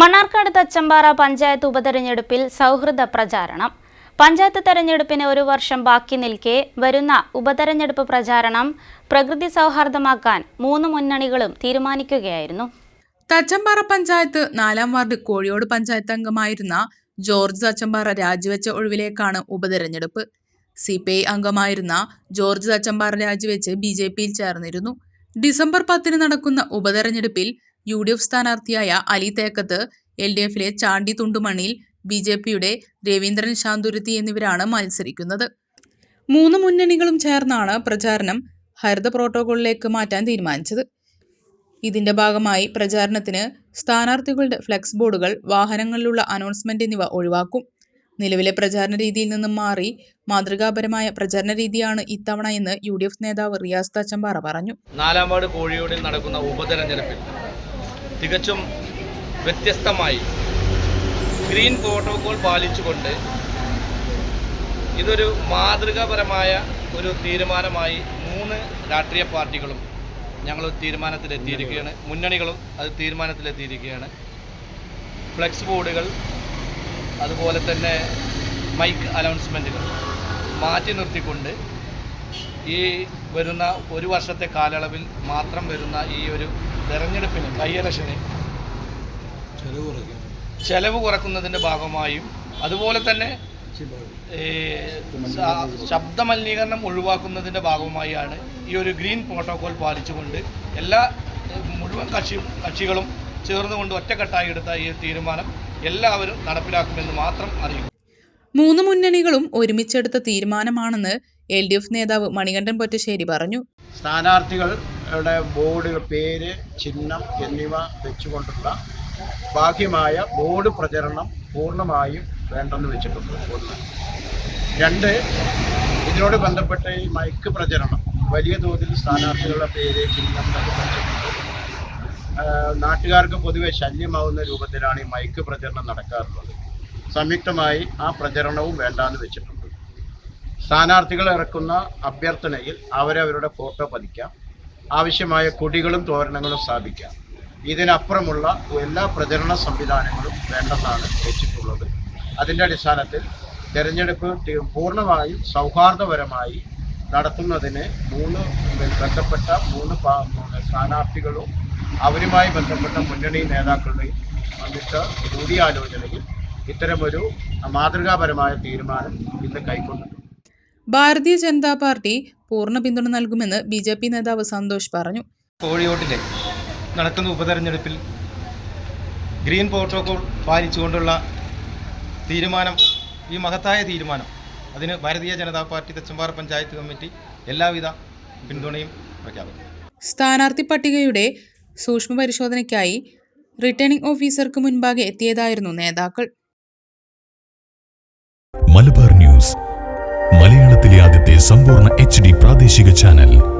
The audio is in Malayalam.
മണ്ണാർക്കാട് തച്ചമ്പാറ പഞ്ചായത്ത് ഉപതെരഞ്ഞെടുപ്പിൽ സൗഹൃദ പ്രചാരണം. പഞ്ചായത്ത് തെരഞ്ഞെടുപ്പിന് ഒരു വർഷം ബാക്കി നിൽക്കെ വരുന്ന ഉപതെരഞ്ഞെടുപ്പ് പ്രചാരണം പ്രകൃതി സൗഹാർദ്ദമാക്കാൻ മൂന്ന് മുന്നണികളും തീരുമാനിക്കുകയായിരുന്നു. തച്ചമ്പാറ പഞ്ചായത്ത് നാലാം വാർഡ് കോഴിയോട് പഞ്ചായത്ത് അംഗമായിരുന്ന ജോർജ് തച്ചമ്പാറ രാജിവെച്ച ഒഴിവിലേക്കാണ് ഉപതെരഞ്ഞെടുപ്പ്. സി പി ഐ അംഗമായിരുന്ന ജോർജ് തച്ചമ്പാറ രാജിവെച്ച് ബി ജെ പിയിൽ ചേർന്നിരുന്നു. ഡിസംബർ പത്തിന് നടക്കുന്ന ഉപതെരഞ്ഞെടുപ്പിൽ യു ഡി എഫ് സ്ഥാനാർത്ഥിയായ അലി തേക്കത്ത് എൽ ഡി എഫിലെ ചാണ്ടി തുണ്ടുമണിയിൽ ബി ജെ പിയുടെ രവീന്ദ്രൻ ശാന്തുരുത്തി എന്നിവരാണ് മത്സരിക്കുന്നത്. മൂന്ന് മുന്നണികളും ചേർന്നാണ് പ്രചാരണം ഹരിത പ്രോട്ടോകോളിലേക്ക് മാറ്റാൻ തീരുമാനിച്ചത്. ഇതിന്റെ ഭാഗമായി പ്രചാരണത്തിന് സ്ഥാനാർത്ഥികളുടെ ഫ്ലെക്സ് ബോർഡുകൾ വാഹനങ്ങളിലുള്ള അനൗൺസ്മെന്റ് എന്നിവ ഒഴിവാക്കും. നിലവിലെ പ്രചാരണ രീതിയിൽ നിന്നും മാറി മാതൃകാപരമായ പ്രചാരണ രീതിയാണ് ഇത്തവണ എന്ന് യു ഡി എഫ് നേതാവ് റിയാസ് തച്ചമ്പാറ പറഞ്ഞു. നാലാം വാർഡ് കോഴിയോടിൽ നടക്കുന്ന ഉപതെരഞ്ഞെടുപ്പിൽ തികച്ചും വ്യത്യസ്തമായി ഗ്രീൻ പ്രോട്ടോകോൾ പാലിച്ചുകൊണ്ട് ഇതൊരു മാതൃകാപരമായ ഒരു തീരുമാനമായി മൂന്ന് രാഷ്ട്രീയ പാർട്ടികളും ഞങ്ങൾ തീരുമാനത്തിലെത്തിയിരിക്കുകയാണ്. മുന്നണികളും അത് തീരുമാനത്തിലെത്തിയിരിക്കുകയാണ്. ഫ്ലെക്സ് ബോർഡുകൾ അതുപോലെ തന്നെ മൈക്ക് അനൗൺസ്മെന്റുകൾ മാറ്റി നിർത്തിക്കൊണ്ട് ഈ വരുന്ന ഒരു വർഷത്തെ കാലയളവിൽ മാത്രം വരുന്ന ഈ ഒരു തെരഞ്ഞെടുപ്പിന് ബൈ ഇലക്ഷന് ചെലവ് കുറക്കുന്നതിന്റെ ഭാഗമായും അതുപോലെ തന്നെ ശബ്ദ മലിനീകരണം ഒഴിവാക്കുന്നതിന്റെ ഭാഗമായാണ് ഈ ഒരു ഗ്രീൻ പ്രോട്ടോകോൾ പാലിച്ചുകൊണ്ട് എല്ലാ മുഴുവൻ കക്ഷി കക്ഷികളും ചേർന്നുകൊണ്ട് ഒറ്റക്കെട്ടായി എടുത്ത ഈ തീരുമാനം എല്ലാവരും നടപ്പിലാക്കുമെന്ന് മാത്രം അറിയിക്കും മൂന്ന് മുന്നണികളും ഒരുമിച്ചെടുത്ത തീരുമാനമാണെന്ന് എൽ ഡി എഫ് നേതാവ് മണികണ്ഠൻ പൊറ്റശ്ശേരി പറഞ്ഞു. സ്ഥാനാർത്ഥികളുടെ ബോർഡ് പേര് ചിഹ്നം എന്നിവ വെച്ചുകൊണ്ടുള്ള ബാഹ്യമായ ബോർഡ് പ്രചരണം പൂർണമായും വേണ്ടെന്ന് വെച്ചിട്ടുണ്ട്. ഒന്ന്. രണ്ട് ഇതിനോട് ബന്ധപ്പെട്ട ഈ മൈക്ക് പ്രചരണം വലിയ തോതിൽ സ്ഥാനാർത്ഥികളുടെ പേര് ചിഹ്നം നാട്ടുകാർക്ക് പൊതുവെ ശല്യമാവുന്ന രൂപത്തിലാണ് ഈ മൈക്ക് പ്രചരണം നടക്കാറുള്ളത്. സംയുക്തമായി ആ പ്രചരണവും വേണ്ടാന്ന് വെച്ചിട്ടുണ്ട്. സ്ഥാനാർത്ഥികൾ ഇറക്കുന്ന അഭ്യർത്ഥനയിൽ അവരവരുടെ ഫോട്ടോ പതിക്കാം. ആവശ്യമായ കൊടികളും തോരണങ്ങളും സ്ഥാപിക്കാം. ഇതിനപ്പുറമുള്ള എല്ലാ പ്രചരണ സംവിധാനങ്ങളും വേണ്ടെന്നാണ് വെച്ചിട്ടുള്ളത്. അതിന്റെ അടിസ്ഥാനത്തിൽ തെരഞ്ഞെടുപ്പ് പൂർണമായും സൗഹാർദ്ദപരമായി നടത്തുന്നതിന് മൂന്ന് ബന്ധപ്പെട്ട മൂന്ന് സ്ഥാനാർത്ഥികളും അവരുമായി ബന്ധപ്പെട്ട മുന്നണി നേതാക്കളുടെയും വന്നിട്ട് കൂടിയാലോചനയിൽ ഇത്തരമൊരു മാതൃകാപരമായ തീരുമാനം ഇന്ന് കൈക്കൊണ്ടിട്ടുണ്ട്. ഭാരതീയ ജനതാ പാർട്ടി പൂർണ പിന്തുണ നൽകുമെന്ന് ബി ജെ പി നേതാവ് സന്തോഷ് പറഞ്ഞു. കോഴിയോട്ടിലെ നടക്കുന്ന ഉപതെരഞ്ഞെടുപ്പിൽ ഗ്രീൻ പ്രോട്ടോകോൾ പാലിച്ചുകൊണ്ടുള്ള തീരുമാനം ഈ മഹത്തായ തീരുമാനം അതിന് ഭാരതീയ ജനതാ പാർട്ടി തച്ചമ്പാറ പഞ്ചായത്ത് കമ്മിറ്റി എല്ലാവിധ പിന്തുണയും പ്രഖ്യാപിക്കും. സ്ഥാനാർത്ഥി പട്ടികയുടെ സൂക്ഷ്മ പരിശോധനയ്ക്കായി റിട്ടേണിംഗ് ഓഫീസർക്ക് മുൻപാകെ എത്തിയതായിരുന്നു നേതാക്കൾ. മലബാർ ന്യൂസ് മലയാളത്തിലെ ആദ്യത്തെ സമ്പൂർണ എച്ച് പ്രാദേശിക ചാനൽ.